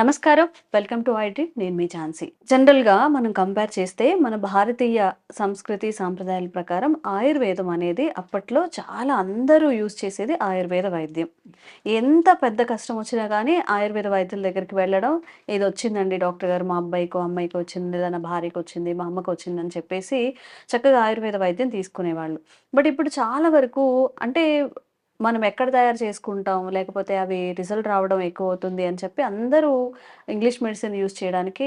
నమస్కారం. Welcome to IT. నేను మీ ఝాన్సీ. జనరల్గా మనం కంపేర్ చేస్తే మన భారతీయ సంస్కృతి సాంప్రదాయాల ప్రకారం ఆయుర్వేదం అనేది అప్పట్లో చాలా అందరూ యూజ్ చేసేది ఆయుర్వేద వైద్యం. ఎంత పెద్ద కష్టం వచ్చినా కానీ ఆయుర్వేద వైద్యుల దగ్గరికి వెళ్ళడం ఇది వచ్చిందండి డాక్టర్ గారు మా అబ్బాయికో అమ్మాయికి వచ్చింది లేదా నా భార్యకి వచ్చింది మా అమ్మకు వచ్చింది అని చెప్పేసి చక్కగా ఆయుర్వేద వైద్యం తీసుకునేవాళ్ళు. బట్ ఇప్పుడు చాలా వరకు అంటే మనం ఎక్కడ తయారు చేసుకుంటాం? లేకపోతే అవి రిజల్ట్ రావడం ఎక్కువ అవుతుంది అని చెప్పి అందరూ ఇంగ్లీష్ మెడిసిన్ యూస్ చేయడానికి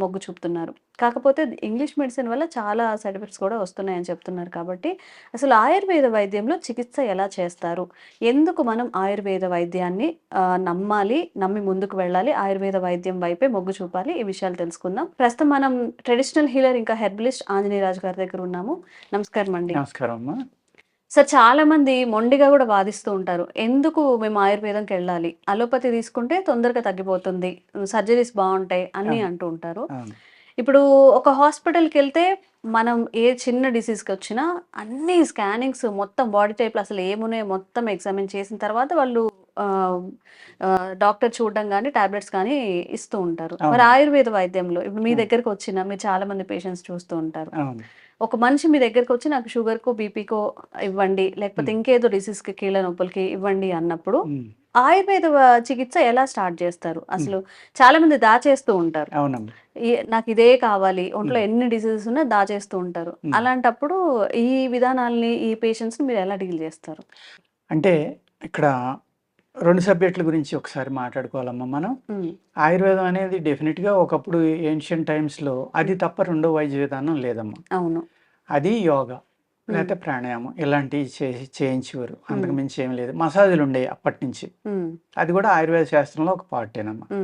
మొగ్గు చూపుతున్నారు. కాకపోతే ఇంగ్లీష్ మెడిసిన్ వల్ల చాలా సైడ్ ఎఫెక్ట్స్ కూడా వస్తున్నాయని చెప్తున్నారు కాబట్టి అసలు ఆయుర్వేద వైద్యంలో చికిత్స ఎలా చేస్తారు? ఎందుకు మనం ఆయుర్వేద వైద్యాన్ని నమ్మాలి నమ్మి ముందుకు వెళ్ళాలి ఆయుర్వేద వైద్యం వైపే మొగ్గు చూపాలి? ఈ విషయాలు తెలుసుకుందాం. ప్రస్తుతం మనం ట్రెడిషనల్ హీలర్ ఇంకా హెర్బలిస్ట్ ఆంజనేయరాజు గారి దగ్గర ఉన్నాము. నమస్కారం అండి నమస్కారం అమ్మా. సార్ చాలా మంది మొండిగా కూడా వాదిస్తూ ఉంటారు ఎందుకు మేము ఆయుర్వేదంకి వెళ్ళాలి అలోపతి తీసుకుంటే తొందరగా తగ్గిపోతుంది సర్జరీస్ బాగుంటాయి అని. అంటూ ఉంటారు. ఇప్పుడు ఒక హాస్పిటల్కి వెళ్తే మనం ఏ చిన్న డిసీజ్కి వచ్చినా అన్ని స్కానింగ్స్ మొత్తం బాడీ టైప్లు అసలు ఏమున్నాయో మొత్తం ఎగ్జామిన్ చేసిన తర్వాత వాళ్ళు డాక్టర్ చూడడం కానీ టాబ్లెట్స్ కానీ ఇస్తూ ఉంటారు మరి. ఆయుర్వేద వైద్యంలో ఇప్పుడు మీ. దగ్గరకు వచ్చిన మీరు చాలా మంది పేషెంట్స్ చూస్తూ ఉంటారు ఒక మనిషి మీ దగ్గరకు వచ్చి నాకు షుగర్కో బీపీకో ఇవ్వండి లేకపోతే. ఇంకేదో డిసీజ్కి కీళ్ళ నొప్పులకి ఇవ్వండి అన్నప్పుడు. ఆయుర్వేద చికిత్స ఎలా స్టార్ట్ చేస్తారు అసలు చాలా మంది దాచేస్తూ ఉంటారు నాకు ఇదే కావాలి ఒంట్లో. ఎన్ని డిసీజెస్ ఉన్నా దాచేస్తూ ఉంటారు. అలాంటప్పుడు ఈ విధానాల్ని ఈ పేషెంట్స్ మీరు ఎలా డీల్ చేస్తారు అంటే ఇక్కడ రెండు సబ్జెక్టుల గురించి ఒకసారి మాట్లాడుకోవాలమ్మా మనం. ఆయుర్వేదం అనేది డెఫినెట్గా ఒకప్పుడు ఏన్షియన్ టైమ్స్లో అది తప్ప రెండో వైద్య విధానం లేదమ్మా. అవును. అది యోగా లేకపోతే ప్రాణాయామం ఇలాంటివి చేసి చేయించేవారు. అంతకు. మించి ఏం లేదు. మసాజులు ఉండేవి అప్పటి నుంచి. అది కూడా ఆయుర్వేద శాస్త్రంలో ఒక పార్టేనమ్మా.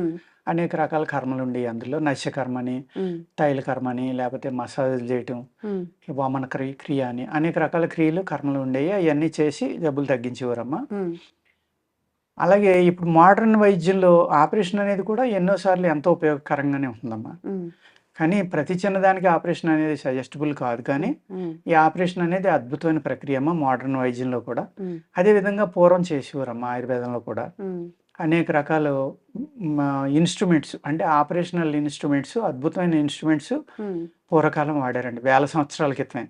అనేక రకాల కర్మలు ఉండేవి అందులో. నశ్యకర్మని తైల కర్మని లేకపోతే మసాజులు చేయటం వామన క్రియ క్రియ అని అనేక రకాల క్రియలు కర్మలు ఉండేవి. అవన్నీ చేసి జబ్బులు తగ్గించేవారమ్మా. అలాగే ఇప్పుడు మోడర్న్ వైద్యంలో ఆపరేషన్ అనేది కూడా ఎన్నోసార్లు ఎంతో ఉపయోగకరంగానే ఉంటుందమ్మా. కానీ ప్రతి చిన్నదానికి ఆపరేషన్ అనేది సజెస్టబుల్ కాదు కానీ ఈ ఆపరేషన్ అనేది అద్భుతమైన ప్రక్రియ అమ్మా మోడర్న్ వైద్యంలో కూడా. మ్, అదేవిధంగా పూర్వం చేసేవారమ్మా ఆయుర్వేదంలో కూడా. అనేక రకాల ఇన్స్ట్రుమెంట్స్ అంటే ఆపరేషనల్ ఇన్స్ట్రుమెంట్స్ అద్భుతమైన ఇన్స్ట్రుమెంట్స్ పూర్వకాలం వాడారండి వేల సంవత్సరాల క్రితమే.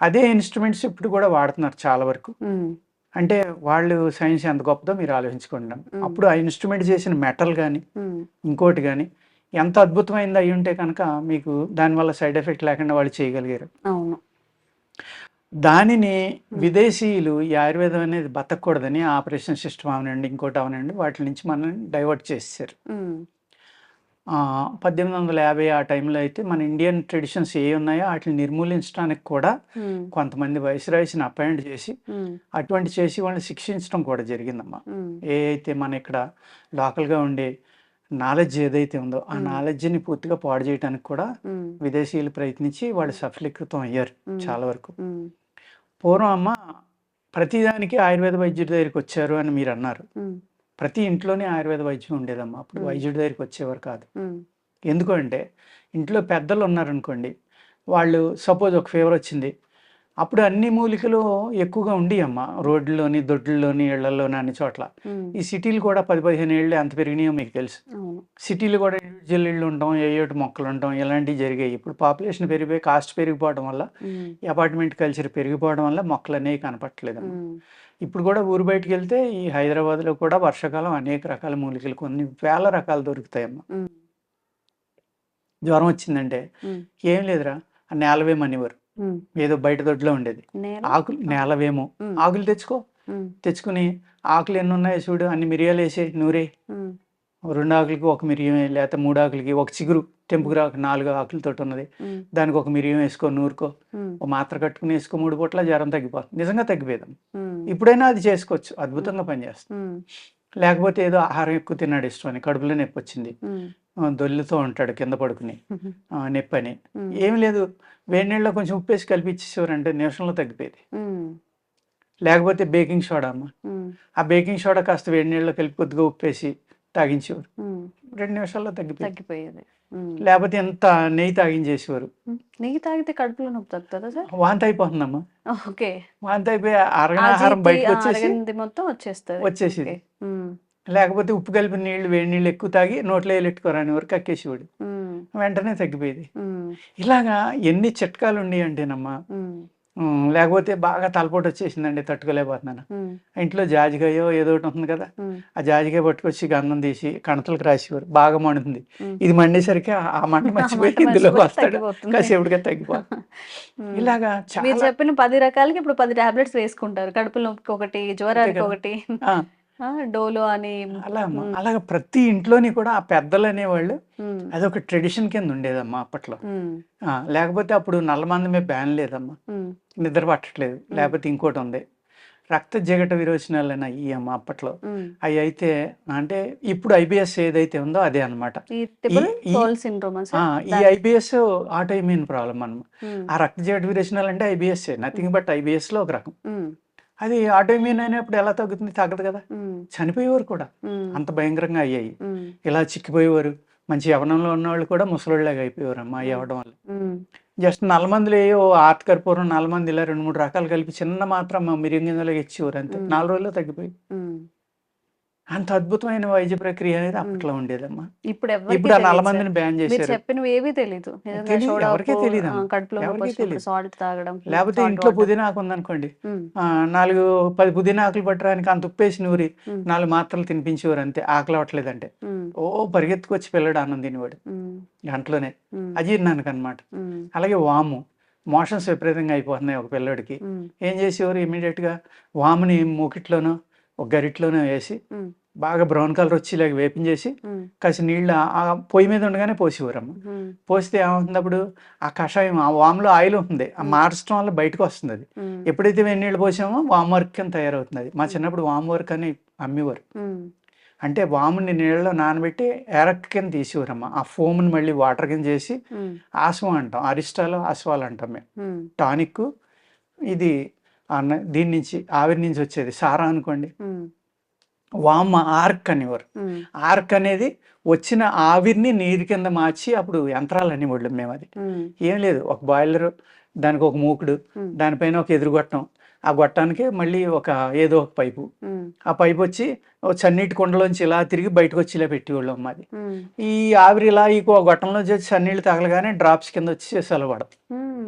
అదే ఇన్స్ట్రుమెంట్స్ ఇప్పుడు కూడా వాడుతున్నారు చాలా వరకు. అంటే వాళ్ళు సైన్స్ ఎంత గొప్పదో మీరు ఆలోచించుకోండి. అప్పుడు ఆ ఇన్స్ట్రుమెంట్ చేసిన మెటల్ కానీ ఇంకోటి కానీ ఎంత అద్భుతమైంది అయి ఉంటే కనుక మీకు దానివల్ల సైడ్ ఎఫెక్ట్ లేకుండా వాళ్ళు చేయగలిగారు. అవును. దానిని విదేశీయులు ఈ ఆయుర్వేదం అనేది బతకూడదని ఆపరేషన్ సిస్టమ్ అవనండి ఇంకోటి అవనండి వాటి నుంచి మనం డైవర్ట్ చేశారు పద్దెనిమిది వందల యాభై ఆ టైంలో అయితే మన ఇండియన్ ట్రెడిషన్స్ ఏ ఉన్నాయో వాటిని నిర్మూలించడానికి కూడా కొంతమంది వైస్రాయ్స్ని అపాయింట్ చేసి అటువంటి చేసి వాళ్ళని శిక్షించడం కూడా జరిగిందమ్మా. ఏ అయితే మన ఇక్కడ లోకల్గా ఉండే నాలెడ్జ్ ఏదైతే ఉందో ఆ. నాలెడ్జ్ని పూర్తిగా పాడు చేయడానికి కూడా విదేశీయులు ప్రయత్నించి వాళ్ళు సఫలీకృతం అయ్యారు. చాలా వరకు. పూర్వం అమ్మ ప్రతిదానికి ఆయుర్వేద వైద్యుడి దగ్గరికి వచ్చారు అని మీరు అన్నారు. ప్రతి ఇంట్లోనే ఆయుర్వేద వైద్యం ఉండేదమ్మా. అప్పుడు. వైద్యుడి దగ్గరికి వచ్చేవారు కాదు. ఎందుకు అంటే ఇంట్లో పెద్దలు ఉన్నారనుకోండి వాళ్ళు సపోజ్ ఒక ఫీవర్ వచ్చింది అప్పుడు అన్ని మూలికలు ఎక్కువగా ఉండి అమ్మ రోడ్లలోని దొడ్లలోని ఇళ్ళలోని అన్ని చోట్ల. ఈ సిటీలు కూడా పది పదిహేను ఏళ్ళు ఎంత పెరిగినాయో మీకు తెలుసు. సిటీలు కూడా ఇండివిజువల్ ఇళ్ళు ఉండటం ఏయోటి మొక్కలు ఉండటం ఇలాంటివి జరిగాయి. ఇప్పుడు పాపులేషన్ పెరిగిపోయి కాస్ట్ పెరిగిపోవడం వల్ల అపార్ట్మెంట్ కల్చర్ పెరిగిపోవడం వల్ల మొక్కలు అనేవి కనపట్లేదు ఇప్పుడు కూడా ఊరు బయటికి వెళ్తే ఈ హైదరాబాద్లో కూడా వర్షాకాలం అనేక రకాల మూలికలు కొన్ని వేల రకాలు దొరుకుతాయమ్మా. జ్వరం వచ్చిందంటే ఏం లేదురా ఆ నేలవేమో అనేవారు. ఏదో బయట దొడ్లో ఉండేది. ఆకులు నేలవేమో. ఆకులు తెచ్చుకో. తెచ్చుకుని ఆకులు ఎన్ని ఉన్నాయో చూడు అన్ని మిరియాలు వేసి నూరే. రెండు ఆకులకి ఒక మిరియం లేకపోతే మూడు ఆకులకి ఒక చిగురు తెంపుకురాకు నాలుగు ఆకులతో ఉన్నది. దానికి ఒక మిరియం వేసుకో నూరుకో. ఒక మాత్ర కట్టుకుని వేసుకో మూడు పూట్ల జ్వరం తగ్గిపోతుంది. నిజంగా తగ్గిపోదాం ఇప్పుడైనా అది చేసుకోవచ్చు. అద్భుతంగా పనిచేస్తుంది. లేకపోతే ఏదో ఆహారం ఎక్కువ తిన్నాడు ఇష్టం అని కడుపులో నొప్పి వచ్చింది. దొల్లుతో ఉంటాడు కింద పడుకుని. నొప్పి అని. మ్, ఏం లేదు. వేడి నీళ్ళలో కొంచెం ఉప్పేసి కలిపిచ్చేసేవారంటే నిమిషంలో తగ్గిపోయేది. లేకపోతే బేకింగ్ సోడా అమ్మ. ఆ బేకింగ్ సోడా కాస్త వేడి నీళ్ళలో కలిపి కొద్దిగా ఉప్పేసి తాగించేవారు. రెండు నిమిషాల్లో తగ్గిపోయింది. తగ్గిపోయేది. లేకపోతే ఎంత నెయ్యి తాగించేసేవారు. నెయ్యి తాగితే కడుపులో నొప్పి తగ్గుతుందా సార్? వాంతి అయిపోతుందమ్మా. ఓకే. వాంతి అయిపోయి అరగన ఆహారం ఆజీతి, బయటకు ఆ వచ్చేసి మొత్తం వచ్చేస్తుంది. వచ్చేసేది. లేకపోతే ఉప్పు కలిపిన నీళ్ళు వేడి నీళ్ళు ఎక్కువ తాగి నోట్లో వేలెట్టుకోరాని వరకు కక్కేసేవాడు. వెంటనే తగ్గిపోయేది. ఇలాగా ఎన్ని చిట్కాలు ఉండి అంటేనమ్మా లేకపోతే బాగా తలపోటు వచ్చేసిందండి తట్టుకోలేకపోతున్నాను. ఇంట్లో జాజికాయో ఏదో ఒకటి ఉంటుంది కదా. ఆ జాజికాయ పట్టుకొచ్చి గంధం తీసి కణతలకు రాసేవారు బాగా మండుతుంది. ఇది మండేసరికి ఆ- మంట మర్చిపోయి ఇందులో వస్తాడు. కాసేపుడిగా తగ్గిపోతుంది. ఇలాగా మీరు చెప్పిన పది రకాలకి ఇప్పుడు పది టాబ్లెట్స్ వేసుకుంటారు కడుపులో నొప్పికి ఒకటి జ్వరానికి. ఒకటి డోలో అని అలా. అలాగ ప్రతి ఇంట్లోని కూడా ఆ పెద్దలు అనేవాళ్ళు. అదొక ట్రెడిషన్ కింద ఉండేదమ్మా అప్పట్లో. లేకపోతే అప్పుడు నల్లమందమే బ్యాన్ లేదమ్మా. నిద్ర పట్టట్లేదు. లేకపోతే ఇంకోటి ఉంది. రక్త జిగట విరోచనాలని అయ్యి అమ్మ అప్పట్లో. అవి అయితే అంటే ఇప్పుడు ఐబిఎస్ ఏదైతే ఉందో అదే అన్నమాట. ఈ ఐబిఎస్ ఆటోఇమ్యూన్ ప్రాబ్లం అన్నమాట ఆ రక్త జిగట విరోచనాలు అంటే ఐబిఎస్ నథింగ్ బట్ ఐబిఎస్లో ఒక రకం. అది ఆటోఇమ్యూన్ అయినప్పుడు ఎలా తగ్గుతుంది? తగ్గదు కదా. చనిపోయేవారు కూడా. అంత భయంకరంగా అయ్యాయి. ఇలా చిక్కిపోయేవారు. మంచి యవనంలో ఉన్నవాళ్ళు కూడా ముసలోళ్ళగా అయిపోయేవారు అమ్మా మ్మ్. అవ్వడం వల్ల. జస్ట్ నల్లమందులు ఏవో ఆర్ట్ కర్పూరం నల్లమంది ఇలా రెండు మూడు రకాలు కలిపి చిన్న మాత్రం మిరిగింజలో ఇచ్చేవారు అంతే. నాలుగు రోజుల్లో తగ్గిపోయి. అంత అద్భుతమైన వైద్య ప్రక్రియ అనేది అప్పట్లో ఉండేదమ్మా. ఇప్పుడు ఇప్పుడు ఆ తెలియదు సార్. బ్యాన్ చేశారు. చెప్పినవి ఏవి తెలీదు. ఎవరికీ తెలీదు. సాల్ట్ తాగడం లేకపోతే ఇంట్లో. పుదీనాకు ఉందనుకోండి. నాలుగు పది పుదీనాకులు పట్టడానికి అంత ఉప్పేసి నూరి నాలుగు మాత్రలు తినిపించేవారు అంతే ఆకలి అవ్వట్లేదంటే ఓ పరిగెత్తుకొచ్చి పిల్లడు అన్నం తినేవాడు. గంటలోనే. అజీర్ణానికి అనమాట అలాగే వాము. మోషన్స్ విపరీతంగా అయిపోతున్నాయి ఒక పిల్లడికి. ఏం చేసేవారు ఇమీడియట్గా? వాముని మూకిట్లోనో ఒక గరిట్లోనో వేసి బాగా బ్రౌన్ కలర్ వచ్చి ఇలాగ వేపించేసి కాసి నీళ్ళు ఆ- పొయ్యి మీద ఉండగానే పోసేవారమ్మ. పోస్తే ఏమవుతుంది అప్పుడు ఆ కషాయం ఆ వాములో ఆయిల్ ఉంటుంది. ఆ మార్చడం వల్ల బయటకు వస్తుంది అది. ఎప్పుడైతే వేడి నీళ్ళు పోసామో వామ్ వర్క్ కింద తయారవుతుంది అది. మా చిన్నప్పుడు వామ్ వర్క్ అని అమ్మేవారు. అంటే వాముని నీళ్ళలో నానబెట్టి ఎరక్ కింద తీసేవారమ్మ. ఆ ఫోమ్ని మళ్ళీ వాటర్ కింద చేసి ఆస్వం అంటాం. అరిస్టాలో ఆస్వాలు అంటాం మేము. టానిక్ ఇది అన్న దీని నుంచి ఆవిరి నుంచి వచ్చేది సారా అనుకోండి. వామ్ ఆర్క్ అనేవారు. ఆర్క్ అనేది వచ్చిన ఆవిరిని నీరు కింద మార్చి అప్పుడు యంత్రాలు అనేవాళ్ళు మేము అది. ఏం లేదు ఒక బాయిలర్ దానికి ఒక మూకుడు దానిపైన ఒక ఎదురు గొట్టం ఆ గొట్టానికి మళ్ళీ ఒక ఏదో ఒక పైపు. ఆ పైపు వచ్చి చన్నీటి కుండలోంచి ఇలా తిరిగి బయటకు వచ్చి ఇలా పెట్టేవాళ్ళం మాది. ఈ ఆవిరి ఇలా ఈ గొట్టంలోంచి వచ్చి చన్నీళ్ళు తగలగానే డ్రాప్స్ కింద వచ్చి సెలవడం ఉమ్,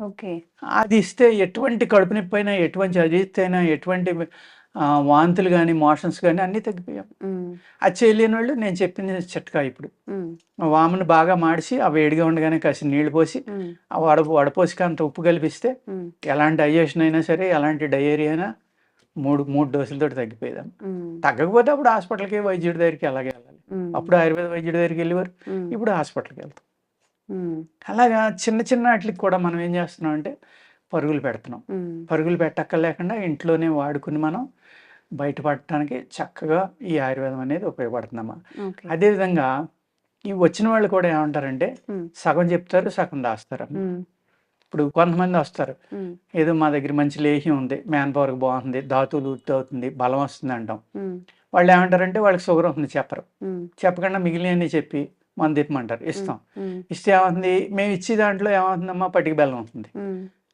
ఓకే. అది ఇస్తే ఎటువంటి కడుపు నొప్పి అయినా ఎటువంటి అజీర్తి అయినా ఎటువంటి వాంతులు కానీ మోషన్స్ కానీ అన్నీ తగ్గిపోయాం. అది చేయలేని వాళ్ళు నేను చెప్పింది చిట్కా ఇప్పుడు. వామును బాగా మాడిసి ఆ వేడిగా ఉండగానే కాసి నీళ్ళు పోసి ఆ వడ వడపోసికి అంత ఉప్పు కలిపిస్తే ఎలాంటి డైజెషన్ అయినా సరే ఎలాంటి డయేరియా అయినా మూడు మూడు డోసులతో తగ్గిపోయేదాం. తగ్గకపోతే అప్పుడు హాస్పిటల్కి వైద్యుడి దగ్గరికి అలాగే వెళ్ళాలి? అప్పుడు ఆయుర్వేద వైద్యుడి దగ్గరికి వెళ్ళేవారు. ఇప్పుడు హాస్పిటల్కి వెళ్తాం. అలాగా చిన్న చిన్న వాటికి కూడా మనం ఏం చేస్తున్నాం అంటే పరుగులు పెడుతున్నాం. పరుగులు పెట్టక్కర్లేకుండా ఇంట్లోనే వాడుకుని మనం బయటపడటానికి చక్కగా ఈ ఆయుర్వేదం అనేది ఉపయోగపడుతుందమ్మా. అదేవిధంగా ఈ వచ్చిన వాళ్ళు కూడా ఏమంటారంటే సగం చెప్తారు సగం దాస్తారు ఇప్పుడు కొంతమంది వస్తారు. ఏదో మా దగ్గర మంచి లేహ్యం ఉంది మ్యాన్ పవర్కి బాగుంది ధాతువులు వృద్ధి అవుతుంది బలం వస్తుంది అంటాం. వాళ్ళు ఏమంటారంటే వాళ్ళకి షుగర్ ఉంటుంది చెప్పరు. చెప్పకుండా మిగిలినవి చెప్పి మంది తిప్పమంటారు ఇస్తాం. ఇస్తే ఏమవుతుంది మేము ఇచ్చే దాంట్లో ఏమవుతుందమ్మా? పటికి బెల్లం ఉంటుంది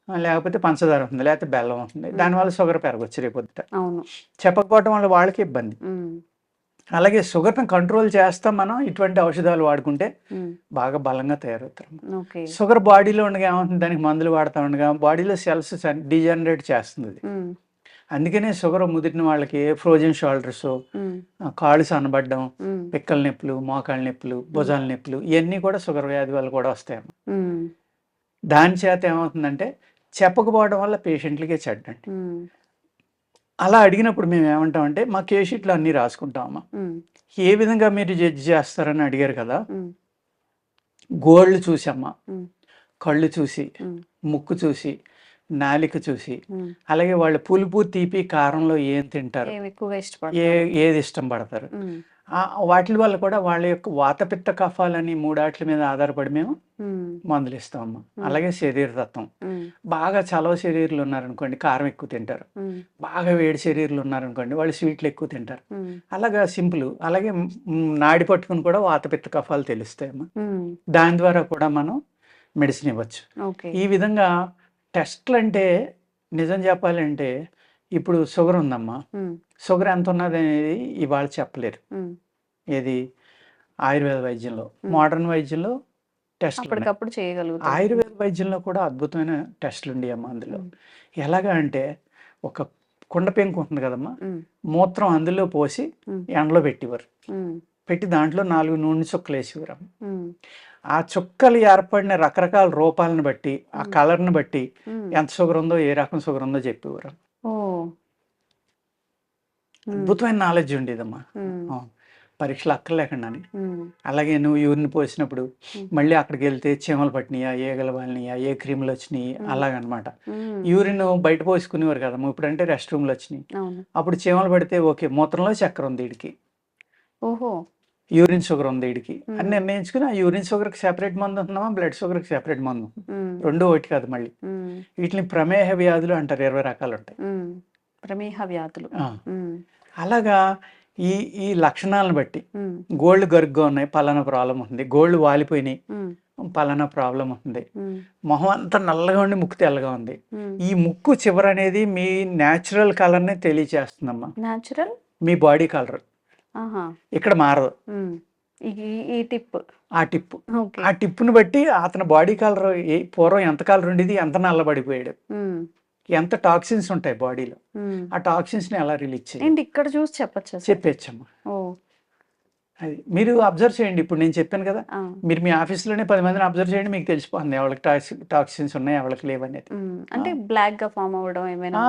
లేకపోతే పంచదార ఉంటుంది లేకపోతే బెల్లం ఉంటుంది దానివల్ల షుగర్ పెరగచ్చు రేపొద్దుట అవును. చెప్పకపోవడం వల్ల వాళ్ళకి ఇబ్బంది. అలాగే షుగర్ని కంట్రోల్ చేస్తాం మనం ఇటువంటి ఔషధాలు వాడుకుంటే బాగా బలంగా తయారవుతారు ఓకే. షుగర్ బాడీలో ఉండగా ఏమవుతుంది? దానికి మందులు వాడుతూ ఉండగా బాడీలో సెల్స్ డీజనరేట్ చేస్తుంది అందుకనే షుగర్ ముదిరిన వాళ్ళకి ఫ్రోజన్ షోల్డర్స్ కాళ్ళు సన్నబడ్డం ఉమ్, పిక్కల నొప్పులు మోకాళ్ళ నొప్పులు భుజాల నొప్పులు ఇవన్నీ కూడా షుగర్ వ్యాధి వల్ల కూడా వస్తాయి దాని చేత ఏమవుతుందంటే చెప్పకపోవడం వల్ల పేషెంట్లకే చెడ్డండి. అలా అడిగినప్పుడు మేము ఏమంటామంటే మా కేస్ షీట్లు అన్నీ రాసుకుంటామమ్మా. ఉమ్, ఏ విధంగా మీరు జడ్జి చేస్తారని అడిగారు కదా? గోళ్ళు చూసమ్మా కళ్ళు చూసి. ముక్కు చూసి. నాలిక చూసి. అలాగే వాళ్ళు పులుపు తీపి కారంలో ఏం తింటారు? ఏ ఏది ఇష్టం పడతారు? వాటి వల్ల కూడా వాళ్ళ యొక్క వాతపిత్త కఫాలని మూడాట్ల మీద ఆధారపడి మేము మందులు ఇస్తామమ్మా. అలాగే శరీరతత్వం. బాగా చలవ శరీరాలు ఉన్నారనుకోండి కారం ఎక్కువ తింటారు. బాగా వేడి శరీరాలు ఉన్నారనుకోండి వాళ్ళు స్వీట్లు ఎక్కువ తింటారు. అలాగా సింపుల్. అలాగే నాడి పట్టుకుని కూడా వాతపిత్త కఫాలు తెలుస్తాయమ్మా. దాని ద్వారా కూడా మనం మెడిసిన్ ఇవ్వచ్చు. ఈ విధంగా టెస్ట్లు అంటే నిజం చెప్పాలంటే ఇప్పుడు షుగర్ ఉందమ్మా. షుగర్ ఎంత ఉన్నది అనేది ఇవాళ చెప్పలేరు. ఏది? ఆయుర్వేద వైద్యంలో. మోడర్న్ వైద్యంలో. అప్పటికప్పుడు చేయగలుగుతాం ఆయుర్వేద వైద్యంలో కూడా అద్భుతమైన టెస్టులు ఉండి అమ్మా అందులో. ఎలాగా అంటే ఒక కుండ పెంకు ఉంటుంది కదమ్మా. మూత్రం అందులో పోసి. ఎండలో పెట్టేవారు. పెట్టి దాంట్లో నాలుగు నూనె చుక్కలు వేసేవారు ఆ చుక్కలు ఏర్పడిన రకరకాల రూపాలను బట్టి ఆ కలర్ని బట్టి. ఎంత షుగర్ ఉందో ఏ రకం షుగర్ ఉందో చెప్పేవారు అద్భుతమైన నాలెడ్జ్ ఉండేదమ్మా. పరీక్షలు అక్కర్లేకుండానే. అలాగే నువ్వు యూరిన్ పోసినప్పుడు. మళ్ళీ అక్కడికి వెళ్తే చీమలు పట్టినాయా ఏగల వాళ్ళనియా ఏ క్రీములు వచ్చినాయి అలాగనమాట. యూరిన్ బయట పోసుకునేవారు కదమ్మా. ఇప్పుడంటే రెస్ట్ రూమ్లు వచ్చినాయి. అప్పుడు చీమలు పడితే ఓకే మూత్రంలో చక్కెర ఉంది వీడికి. ఓహో. యూరిన్ షుగర్ ఉంది వీడికి అని. నిర్ణయించుకుని ఆ యూరిన్ షుగర్కి సెపరేట్ మందు ఉంటున్నామా బ్లడ్ షుగర్కి సెపరేట్ మందు? రెండు ఒకటి కాదు మళ్ళీ. వీటిని ప్రమేహ వ్యాధులు అంటారు ఇరవై రకాలు ఉంటాయి. ప్రమేహ వ్యాధులు. అలాగా ఈ ఈ లక్షణాలను బట్టి గోల్డ్ గరుగ్గా ఉన్నాయి పలానా ప్రాబ్లం ఉంది. గోల్డ్ వాలిపోయినాయి పలానా ప్రాబ్లం ఉంది. మొహం అంతా నల్లగా ఉండి ముక్కు తెల్లగా ఉంది. ఈ ముక్కు చివర అనేది మీ న్యాచురల్ కలర్ని తెలియచేస్తుందమ్మా. న్యాచురల్? మీ బాడీ కలర్. ఇక్కడ మారదు. ఈ టిప్. ఆ టిప్. ఆ టిప్ను బట్టి అతని బాడీ కలర్ ఏ పూర్వం ఎంత కలర్ ఉండేది ఎంత నల్లబడిపోయాడు. ఎంత టాక్సిన్స్ ఉంటాయి బాడీలో. ఆ టాక్సిన్స్ని ఎలా రిలీజ్ చేయాలి? ఏంటి ఇక్కడ చూసి చెప్పచ్చా? చెప్పేచ్చమ్మా. అది మీరు అబ్జర్వ్ చేయండి. ఇప్పుడు నేను చెప్పాను కదా మీరు మీ ఆఫీస్లోనే పది మందిని అబ్జర్వ్ చేయండి మీకు తెలిసిపోతుంది. ఎవరికి టాక్సి టాక్సిన్స్ ఉన్నాయి ఎవరికి లేవనేది. అంటే బ్లాక్గా ఫామ్ అవ్వడం ఏమైనా?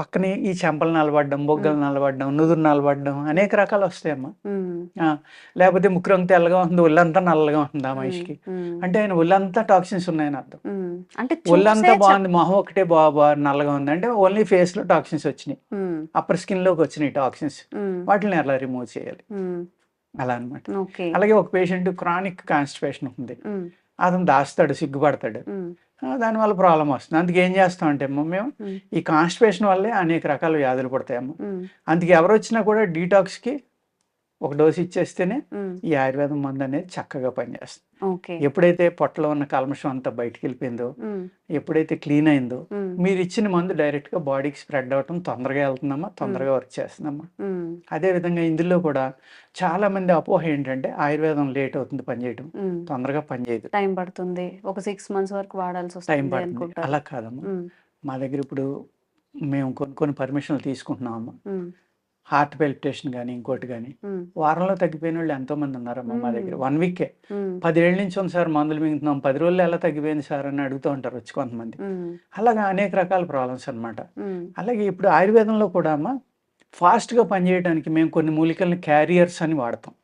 పక్కనే ఈ చెంపలు నలబడడం బొగ్గలు నలబడడం నుదురు నలబడడం అనేక రకాలు వస్తాయమ్మా. లేకపోతే ముక్కు రంగు తెల్లగా ఉంది ఒళ్ళంతా నల్లగా ఉంది ఆ మనిషికి. అంటే ఆయన ఒళ్ళంతా టాక్సిన్స్ ఉన్నాయని అర్థం. అంటే ఒళ్ళంతా బాగుంది మొహం ఒకటే బా బా నల్లగా ఉంది. అంటే ఓన్లీ ఫేస్లో టాక్సిన్స్ వచ్చినాయి. అప్పర్ స్కిన్లోకి వచ్చినాయి టాక్సిన్స్. వాటిని ఎలా రిమూవ్ చేయాలి. అలా అన్నమాట. ఓకే. అలాగే ఒక పేషెంట్ క్రానిక్ కాన్స్టిపేషన్ ఉంది అతను దాస్తాడు సిగ్గుపడతాడు. దానివల్ల ప్రాబ్లం వస్తుంది. అందుకే ఏం చేస్తామంటే అమ్మ మేము ఈ కాన్స్టిపేషన్ వల్లే అనేక రకాల వ్యాధులు పడతాయమ్మ. అందుకే ఎవరు వచ్చినా కూడా డీటాక్స్కి ఒక డోసు ఇచ్చేస్తేనే. ఈ ఆయుర్వేదం మందు అనేది చక్కగా పనిచేస్తుంది. ఎప్పుడైతే పొట్టలో ఉన్న కల్మషం అంతా బయటికి వెళ్ళిపోయిందో ఎప్పుడైతే క్లీన్ అయిందో మీరు ఇచ్చిన మందు డైరెక్ట్గా బాడీకి స్ప్రెడ్ అవటం తొందరగా వెళ్తుందమ్మా తొందరగా వర్క్ చేస్తుందమ్మా. ఉమ్, అదేవిధంగా ఇందులో కూడా చాలా మంది అపోహ ఏంటంటే ఆయుర్వేదం లేట్ అవుతుంది పనిచేయటం ఉమ్. తొందరగా పనిచేయదు టైం పడుతుంది. ఒక సిక్స్ మంత్స్ వరకు వాడాల్సి టైం వస్తుంది పడుతుంది. అనుకుంటారు. అలా కాదమ్మా. మా దగ్గర ఇప్పుడు మేము కొన్ని కొన్ని పర్మిషన్లు తీసుకుంటున్నామమ్మా. ఉమ్, హార్ట్ పెల్పిటేషన్ కానీ ఇంకోటి కానీ వారంలో తగ్గిపోయిన వాళ్ళు ఎంతో మంది ఉన్నారమ్మా మా దగ్గర. వన్ వీకే పదేళ్ళ నుంచి ఉంది సార్ మందులు మింగుతున్నాం. పది రోజులు ఎలా తగ్గిపోయింది సార్ అని అడుగుతూ ఉంటారు వచ్చి కొంతమంది. అలాగా అనేక రకాల ప్రాబ్లమ్స్ అన్నమాట. ఉమ్, అలాగే ఇప్పుడు ఆయుర్వేదంలో కూడా అమ్మా ఫాస్ట్గా పనిచేయడానికి మేము కొన్ని మూలికల్ని క్యారియర్స్ అని వాడతాం.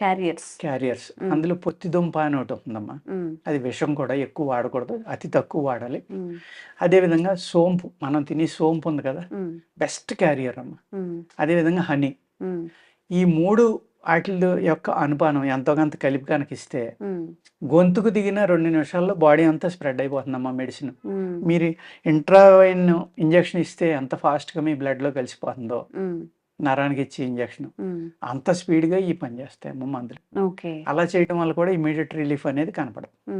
క్యారియర్స్. క్యారియర్స్. అందులో పొత్తిదుంప అని ఒకటి ఉందమ్మా. ఉమ్, అది విషం కూడా ఎక్కువ వాడకూడదు అతి తక్కువ వాడాలి. అదేవిధంగా సోంపు మనం తినే సోంపు ఉంది కదా బెస్ట్ క్యారియర్ అమ్మ. అదేవిధంగా హనీ. ఈ మూడు వాటి యొక్క అనుపానం ఎంతో కొంత కలిపి కనుక ఇస్తే గొంతుకు దిగిన రెండు నిమిషాల్లో బాడీ అంతా స్ప్రెడ్ అయిపోతుందమ్మా మెడిసిన్. మీరు ఇంట్రావైన్ ఇంజెక్షన్ ఇస్తే ఎంత ఫాస్ట్గా మీ బ్లడ్లో కలిసిపోతుందో. నరానికి ఇచ్చే ఇంజెక్షన్. అంత స్పీడ్గా ఈ పని చేస్తాయమ్మా మందులు. అలా చేయడం వల్ల కూడా ఇమీడియట్ రిలీఫ్ అనేది కనపడదు.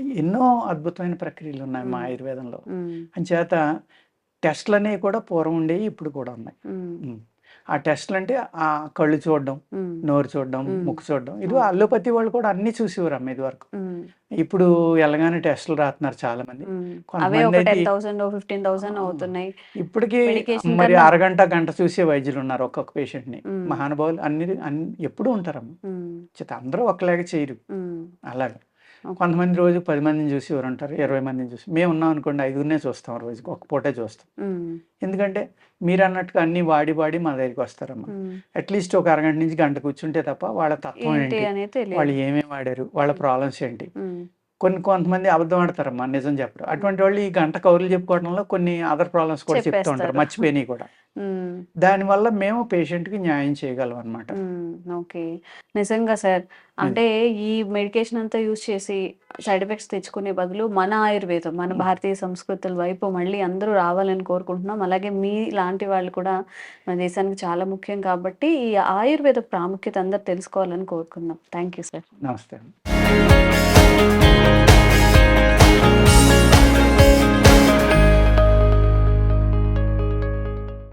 ఎన్నో అద్భుతమైన ప్రక్రియలు ఉన్నాయి మా. ఆయుర్వేదంలో. అంచేత టెస్ట్లు అనేవి కూడా పూర్వం ఉండేవి ఇప్పుడు కూడా ఉన్నాయి. ఆ టెస్ట్లు అంటే ఆ కళ్ళు చూడడం నోరు చూడడం. ముక్కు చూడడం. ఇది. అల్లోపతి వాళ్ళు కూడా అన్ని చూసేవారు అమ్మ ఇది వరకు ఇప్పుడు ఎలాగానే టెస్టులు రాస్తున్నారు చాలా మంది అవుతున్నాయి. ఇప్పటికీ మరి అరగంట గంట చూసే వైద్యులు ఉన్నారు ఒక్కొక్క పేషెంట్ని. మ్మ్. మహానుభావులు అన్ని అన్ని ఎప్పుడూ ఉంటారమ్మ. అందరూ ఒకలాగా చేయరు. అలాగే. కొంతమంది రోజు పది మందిని చూసి ఎవరు ఉంటారు? ఇరవై మందిని చూసి. మేము ఉన్నాం అనుకోండి ఐదుగురినే చూస్తాం రోజుకి ఒక పూటే చూస్తాం. ఎందుకంటే మీరు అన్నట్టుగా అన్ని వాడి వాడి మా దగ్గరికి వస్తారమ్మా. అట్లీస్ట్ ఒక అరగంట నుంచి గంట కూర్చుంటే తప్ప వాళ్ళ తత్వం ఏంటి వాళ్ళు ఏమేమి వాడారు? వాళ్ళ ప్రాబ్లమ్స్ ఏంటి? కొన్ని కొంతమంది అబద్ధం ఆడతారమ్మా నిజం చెప్పరు అటువంటి వాళ్ళు ఈ గంట కౌరులు చెప్పుకోవడంలో కొన్ని అదర్ ప్రాబ్లమ్స్ కూడా చెప్తూ ఉంటారు. మర్చిపోయినాయి కూడా. దానివల్ల మేము patient కి న్యాయం చేయగలం అనమాట ఓకే. నిజంగా సార్. అంటే ఈ మెడికేషన్ అంతా యూజ్ చేసి సైడ్ ఎఫెక్ట్స్ తెచ్చుకునే బదులు మన ఆయుర్వేదం మన భారతీయ సంస్కృతుల వైపు మళ్ళీ అందరూ రావాలని కోరుకుంటున్నాం. అలాగే మీ లాంటి వాళ్ళు కూడా మన దేశానికి చాలా ముఖ్యం కాబట్టి ఈ ఆయుర్వేద ప్రాముఖ్యత అందరు తెలుసుకోవాలని కోరుకుందాం. థ్యాంక్ యూ సార్ నమస్తే.